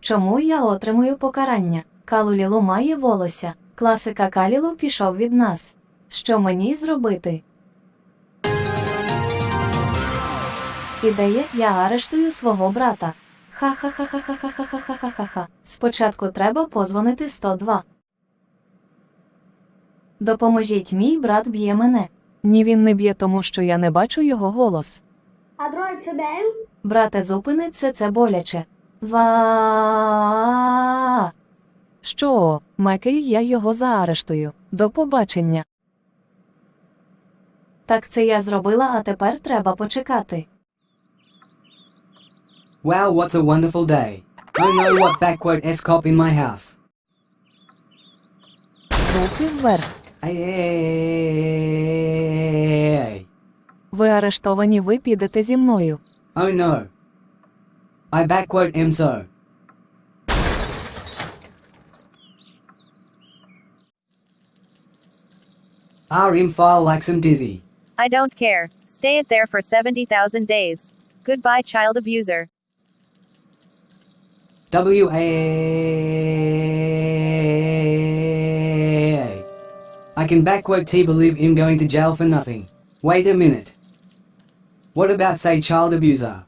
Чому я отримую покарання? Калулілу має волосся. Класика Калілу пішов від нас. Що мені зробити? Ідея, я арештую свого брата. Ха-ха-ха-ха-ха-ха-ха-ха-ха-ха. Спочатку треба позвонити 102. Допоможіть, мій брат б'є мене. Ні, він не б'є, тому що я не бачу його голос. Брате, зупини це, боляче. Ва. Що, Мекий, я його заарештую. До побачення. Так це я зробила, а тепер треба почекати. Wow, what's a wonderful day. Oh no, what backward S cop in my house. Руки вверх. Ей. Ви арештовані, ви підете зі мною. Oh, no. I backquote Emso. Our infile like some dizzy. I don't care. Stay it there for 70,000 days. Goodbye, child abuser. W A. I can backward T believe him going to jail for nothing. Wait a minute. What about say child abuser?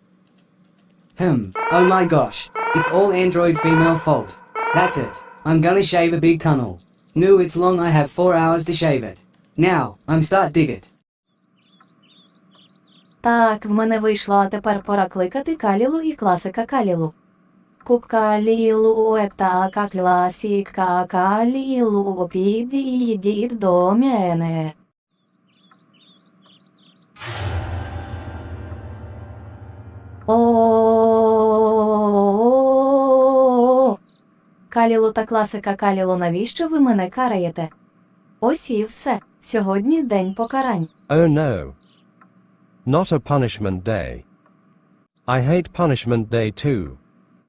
Hmm. Oh my gosh. It's all Android female fault. That's it. I'm gonna shave a big tunnel. No, it's long. I have four hours to shave it. Now, I'm start dig it. Так, в мене вийшло, а тепер пора кликати Калілу і класика Калілу. Купка лілу ета какла сітка калілу підійдіть до мене. О. Калілу та класика Калілу, навіщо ви мене караєте? Ось і все. Сьогодні день покарань. Oh no. Not a punishment day. I hate punishment day too.